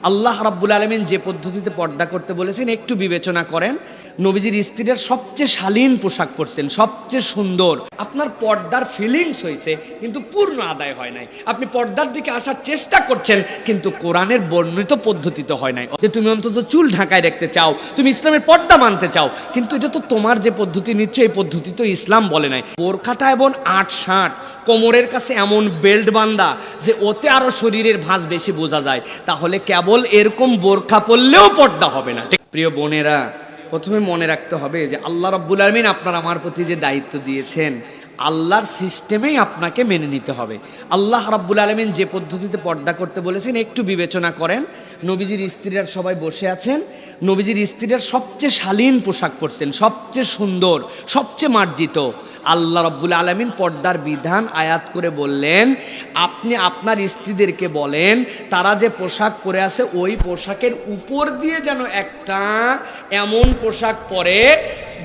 আল্লাহ রাব্বুল আলমিন যে পদ্ধতিতে পর্দা করতে বলেছেন একটু বিবেচনা করেন। নবীজির স্ত্রীরা সবচেয়ে শালীন পোশাক পরতেন, সবচেয়ে সুন্দর। আপনার পর্দার ফিলিংস হয়েছে, কিন্তু পূর্ণ আদায় হয় নাই। আপনি পর্দার দিকে আসার চেষ্টা করছেন, কিন্তু কোরআনের বর্ণিত পদ্ধতিতে হয় নাই। যে তুমি অন্তত চুল ঢাকায় রাখতে চাও, তুমি ইসলামের পর্দা মানতে চাও, কিন্তু এটা তো তোমার যে পদ্ধতি নিচ্ছ এই পদ্ধতি তো ইসলাম বলে নাই। বোরখাটা এবং আট ষাট কোমরের কাছে এমন বেল্ট বান্দা, যে ওতে আরও শরীরের ভাঁজ বেশি বোঝা যায়। তাহলে কেবল এরকম বোরখা পরলেও পর্দা হবে না। প্রিয় বোনেরা প্রথমে মনে রাখতে হবে যে আল্লাহ রব্বুল আলমিন আপনার আমার প্রতি যে দায়িত্ব দিয়েছেন, আল্লাহর সিস্টেমেই আপনাকে মেনে নিতে হবে। আল্লাহ রাব্বুল আলমিন যে পদ্ধতিতে পর্দা করতে বলেছেন, একটু বিবেচনা করেন। নবীজির স্ত্রীরা সবাই বসে আছেন। নবীজির স্ত্রীরা সবচেয়ে শালীন পোশাক পরতেন, সবচেয়ে সুন্দর, সবচেয়ে মার্জিত। আল্লাহ রব্বুল আলমিন পর্দার বিধান আয়াত করে বললেন, আপনি আপনার স্ত্রীদেরকে বলেন, তারা যে পোশাক পরে আছে, ওই পোশাকের উপর দিয়ে যেন একটা এমন পোশাক পরে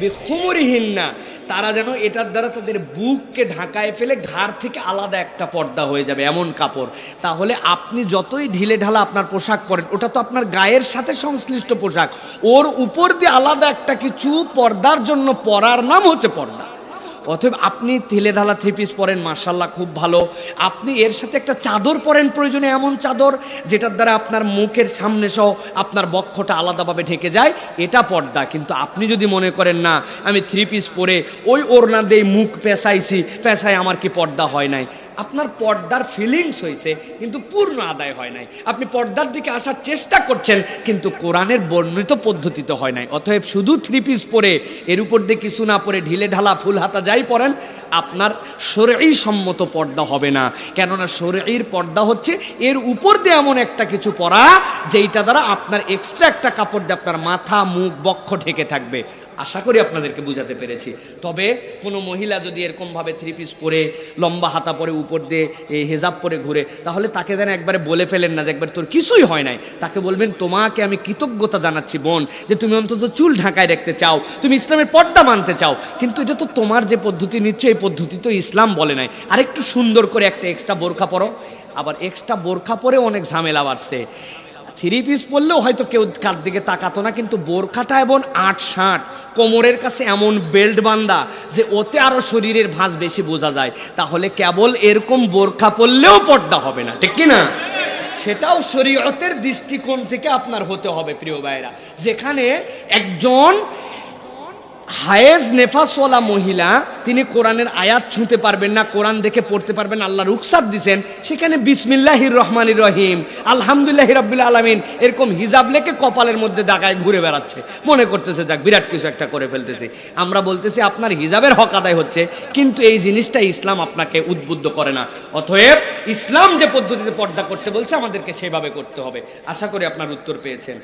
বিখুমরিহীন না তারা যেন এটার দ্বারা তাদের বুককে ঢাকায় ফেলে ঘাড় থেকে আলাদা একটা পর্দা হয়ে যাবে, এমন কাপড়। তাহলে আপনি যতই ঢিলে ঢালা আপনার পোশাক পরেন, ওটা তো আপনার গায়ের সাথে সংশ্লিষ্ট পোশাক, ওর উপর দিয়ে আলাদা একটা কিছু পর্দার জন্য পরার নাম হচ্ছে পর্দা। অতএব আপনি থিলে ঢালা থ্রি পিস পরেন মার্শাল্লাহ খুব ভালো। আপনি এর সাথে একটা চাদর পরেন, প্রয়োজনে এমন চাদর, যেটার দ্বারা আপনার মুখের সামনে সহ আপনার বক্ষটা আলাদাভাবে ঢেকে যায়, এটা পর্দা। কিন্তু আপনি যদি মনে করেন, না, আমি থ্রি পিস পরে ওই ওড়না দিয়ে মুখ পেশাইছি পেশায় আমার কি পর্দা হয় নাই? আপনার পর্দার ফিলিংস হয়েছে, কিন্তু পূর্ণ আদায় হয় নাই। আপনি পর্দার দিকে আসার চেষ্টা করছেন, কিন্তু কোরআনের বর্ণিত পদ্ধতিতে হয় নাই। অতএব শুধু থ্রি পিস পরে, এর উপর দিয়ে কিছু না পরে ঢিলে ঢালা ফুল হাতা যাই পরেন আপনার শরীর সম্মত পর্দা হবে না। কেননা শরীর পর্দা হচ্ছে, এর উপর দিয়ে এমন একটা কিছু পরা, যেইটা দ্বারা আপনার এক্সট্রা একটা কাপড় দিয়ে আপনার মাথা, মুখ, বক্ষ ঢেকে থাকবে। আশা করি আপনাদেরকে বুঝাতে পেরেছি। তবে কোনো মহিলা যদি এরকমভাবে থ্রি পিস পরে, লম্বা হাতা পরে, উপর দিয়ে এই হেজাব পরে ঘুরে, তাহলে তাকে যেন একবারে বলে ফেলেন না যে একবার তোর কিছুই হয় নাই। তাকে বলবেন, তোমাকে আমি কৃতজ্ঞতা জানাচ্ছি বোন যে তুমি অন্তত চুল ঢাকায় রাখতে চাও, তুমি ইসলামের পর্দা মানতে চাও। কিন্তু এটা তো তোমার যে পদ্ধতি নিচ্ছ এই পদ্ধতি তো ইসলাম বলে নাই। আরেকটু সুন্দর করে একটা এক্সট্রা বোরখা পরো। আবার এক্সট্রা বোরখা পরে অনেক ঝামেলা বাড়ছে। থ্রি পিস পরলেও হয়তো কেউ কার দিকে তাকাতো না, কিন্তু বোরখাটা এবং আট ষাট, কোমরের কাছে এমন বেল্ট বান্দা যে ওতে আরও শরীরের ভাঁজ বেশি বোঝা যায়। তাহলে কেবল এরকম বোরখা পরলেও পর্দা হবে না, ঠিক না সেটাও শরীয়তের দৃষ্টিকোণ থেকে আপনার হতে হবে, প্রিয় ভাইরা যেখানে একজন হায়েজ নেফাসওয়ালা মহিলা, তিনি কোরআনের আয়াত ছুঁতে পারবেন না, কোরআন দেখে পড়তে পারবেন আল্লাহ রুকসাদ দিছেন, সেখানে বিসমিল্লাহির রহমানির রহিম, আলহামদুলিল্লাহ রব্বিল আলমিন, এরকম হিজাব লেখে কপালের মধ্যে দাগায় ঘুরে বেড়াচ্ছে। মনে করতেছে, যাক, বিরাট কিছু একটা করে ফেলতেছি। আমরা বলতেছি, আপনার হিজাবের হক আদায় হচ্ছে, কিন্তু এই জিনিসটা ইসলাম আপনাকে উদ্বুদ্ধ করে না। অতএব, ইসলাম যে পদ্ধতিতে পর্দা করতে বলছে, আমাদেরকে সেভাবে করতে হবে। আশা করি আপনার উত্তর পেয়েছেন।